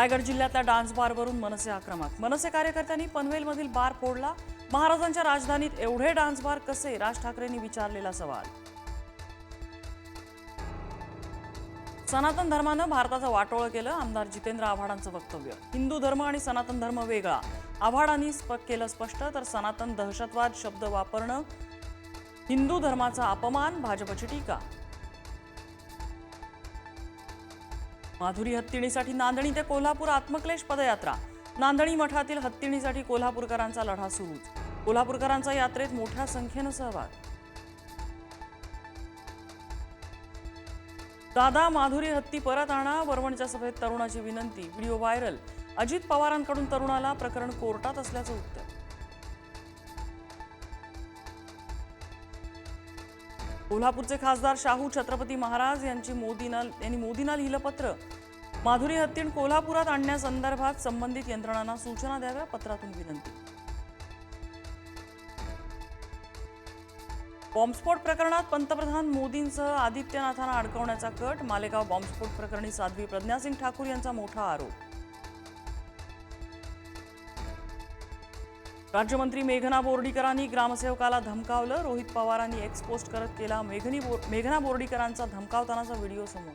रायगड जिल्ह्यातल्या डान्स बारवरून मनसे आक्रमक. मनसे कार्यकर्त्यांनी पनवेलमधील बार फोडला. महाराजांच्या राजधानीत एवढे डान्स बार कसे? राज ठाकरेंनी विचारलेला सवाल. सनातन धर्मानं भारताचं वाटोळं केलं आमदार जितेंद्र आव्हाडांचं वक्तव्य. हिंदू धर्म आणि सनातन धर्म वेगळा. आव्हाडांनी स्प- केलं स्पष्ट तर सनातन दहशतवाद शब्द वापरणं हिंदू धर्माचा अपमान भाजपची टीका. माधुरी हत्तीणीसाठी नांदणी ते कोल्हापूर आत्मक्लेश पदयात्रा. नांदणी मठातील हत्तीणीसाठी कोल्हापूरकरांचा लढा सुरूच. कोल्हापूरकरांचा यात्रेत मोठ्या संख्येनं सहभाग. दादा माधुरी हत्ती परत आणा वरवणच्या सभेत तरुणाची विनंती. Video viral. अजित पवारांकडून तरुणाला प्रकरण कोर्टात असल्याचं उत्तर कोल्हापूरचे खासदार शाहू छत्रपती महाराज यांची मोदींना यांनी मोदींना लिहिलं पत्र माधुरी हत्तीण कोल्हापुरात आणण्यासंदर्भात संबंधित यंत्रणांना सूचना द्याव्या पत्रातून विनंती. बॉम्बस्फोट प्रकरणात पंतप्रधान मोदींसह आदित्यनाथांना अडकवण्याचा कट. मालेगाव बॉम्बस्फोट प्रकरणी साध्वी प्रज्ञासिंग ठाकूर यांचा मोठा आरोप. राज्यमंत्री मेघना बोर्डीकरांनी ग्रामसेवकाला धमकावलं. रोहित पवारांनी एक्स पोस्ट करत केला मेघनी बोर- मेघना बोर्डीकरांचा धमकावतानाचा व्हिडिओ समोर.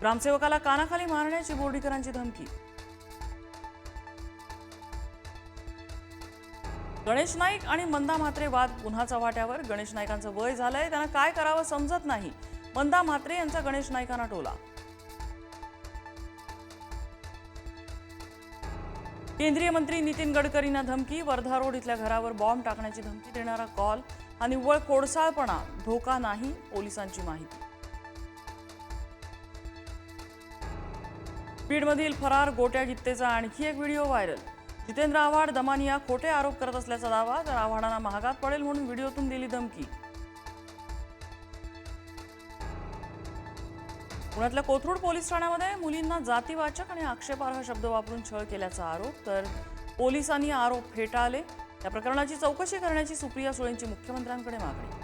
ग्रामसेवकाला कानाखाली मारण्याची बोर्डीकरांची धमकी. गणेश नाईक आणि मंदा म्हात्रे वाद पुन्हा चव्हाट्यावर गणेश नाईकांचं वय झालंय त्यांना काय करावं समजत नाही. मंदा म्हात्रे यांचा गणेश नाईकांना टोला केंद्रीय मंत्री नितीन गडकरींना धमकी वर्धा रोड इथल्या घरावर बॉम्ब टाकण्याची धमकी देणारा कॉल हा निव्वळ कोडसाळपणा धोका नाही पोलिसांची माहिती. बीडमधील फरार गोट्या गित्तेचा आणखी एक व्हिडिओ व्हायरल. जितेंद्र आव्हाड दमानिया खोटे आरोप करत असल्याचा दावा तर आव्हाडांना महागात पडेल म्हणून व्हिडिओतून दिली धमकी. पुण्यातल्या कोथरूड पोलीस ठाण्यामध्ये मुलींना जातीवाचक आणि आक्षेपार्ह शब्द वापरून छळ केल्याचा आरोप तर पोलिसांनी आरोप फेटाळले. या प्रकरणाची चौकशी करण्याची सुप्रिया सुळेंची मुख्यमंत्र्यांकडे मागणी.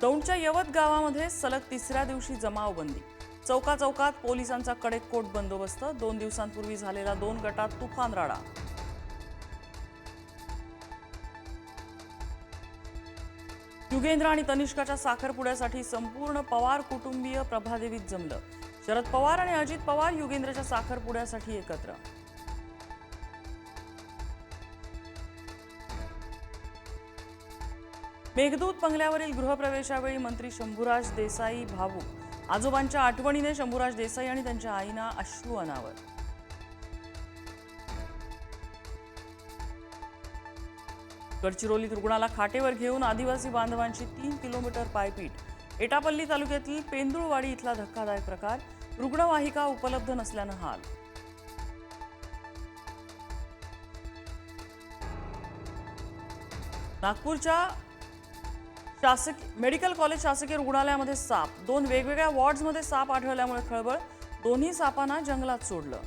दौंडच्या यवत गावामध्ये सलग तिसऱ्या दिवशी जमावबंदी. चौका चौकात पोलिसांचा कडेकोट बंदोबस्त. दोन दिवसांपूर्वी झालेला दोन गटात तुफान राडा. युगेंद्र आणि तनिष्काच्या साखरपुड्यासाठी संपूर्ण पवार कुटुंबीय प्रभादेवीत जमलं. शरद पवार आणि अजित पवार युगेंद्रच्या साखरपुड्यासाठी एकत्र. मेघदूत बंगल्यावरील गृहप्रवेशावेळी मंत्री शंभूराज देसाई भावूक. आजोबांच्या आठवणीने शंभूराज देसाई आणि त्यांच्या आईना अश्रू अनावर. गडचिरोलीत रुग्णाला खाटेवर घेऊन आदिवासी बांधवांची तीन किलोमीटर पायपीट. एटापल्ली तालुक्यातील पेंदुळवाडी इथला धक्कादायक प्रकार. रुग्णवाहिका उपलब्ध नसल्यानं हाल. नागपूरच्या शासक मेडिकल कॉलेज शासकीय रुग्णालयामध्ये साप. दोन वेगवेगळ्या वॉर्ड्समध्ये साप आढळल्यामुळे खळबळ. दोन्ही सापांना जंगलात सोडलं.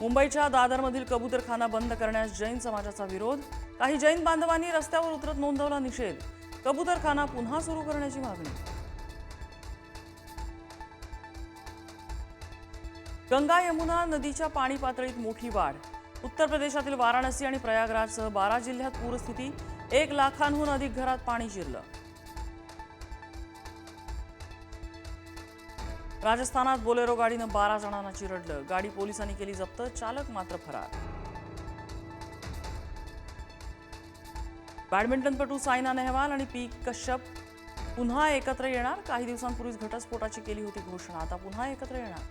मुंबईच्या दादरमधील कबूतरखाना बंद करण्यास जैन समाजाचा विरोध. काही जैन बांधवांनी रस्त्यावर उतरत नोंदवला निषेध. कबूतरखाना पुन्हा सुरू करण्याची मागणी. गंगा यमुना नदीच्या पाणी पातळीत मोठी वाढ. उत्तर प्रदेशातील वाराणसी आणि प्रयागराजसह बारा जिल्ह्यात पूरस्थिती. एक लाखांहून अधिक घरात पाणी शिरलं. राजस्थानात बोलेरो गाडीनं बारा जणांना चिरडलं. गाडी पोलिसांनी केली जप्त चालक मात्र फरार. बॅडमिंटनपटू सायना नेहवाल आणि पी कश्यप पुन्हा एकत्र येणार. काही दिवसांपूर्वीच घटस्फोटाची केली होती घोषणा. आता पुन्हा एकत्र येणार.